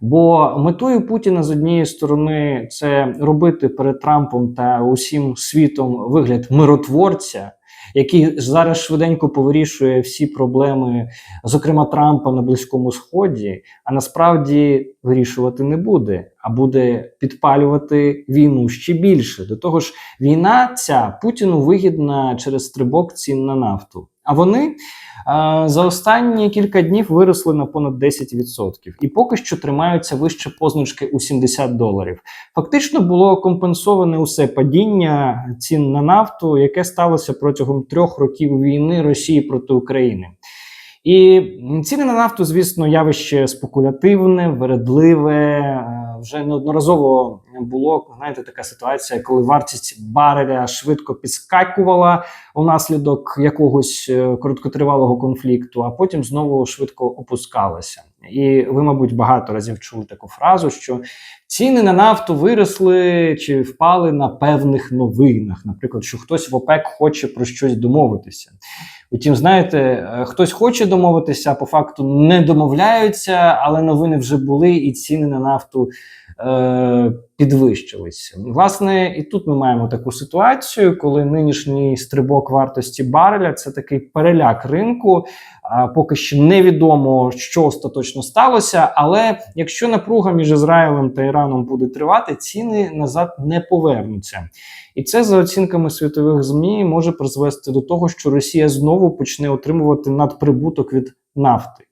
Бо метою Путіна з однієї сторони це робити перед Трампом та усім світом вигляд миротворця, який зараз швиденько повирішує всі проблеми, зокрема Трампа на Близькому Сході, а насправді вирішувати не буде, а буде підпалювати війну ще більше. До того ж, війна ця Путіну вигідна через стрибок цін на нафту. А вони а, за останні кілька днів виросли на понад 10% і поки що тримаються вище позначки у 70 доларів. Фактично було компенсоване усе падіння цін на нафту, яке сталося протягом трьох років війни Росії проти України. І ціни на нафту, звісно, явище спекулятивне, вередливе. Е, Вже неодноразово було знаєте, така ситуація, коли вартість бареля швидко підскакувала унаслідок якогось е, короткотривалого конфлікту, а потім знову швидко опускалася. І ви, мабуть, багато разів чули таку фразу, що ціни на нафту виросли чи впали на певних новинах. Наприклад, що хтось в ОПЕК хоче про щось домовитися. Утім, знаєте, е, хтось хоче домовитися, а по факту не домовляються, але новини вже були, і ціни на нафту е, підвищилися. Власне, і тут ми маємо таку ситуацію, коли нинішній стрибок вартості бареля це такий переляк ринку. Поки що невідомо, що остаточно сталося. Але якщо напруга між Ізраїлем та Іраном буде тривати, ціни назад не повернуться. І це за оцінками світових змі може призвести до того, що Росія знову почне отримувати надприбуток від нафти.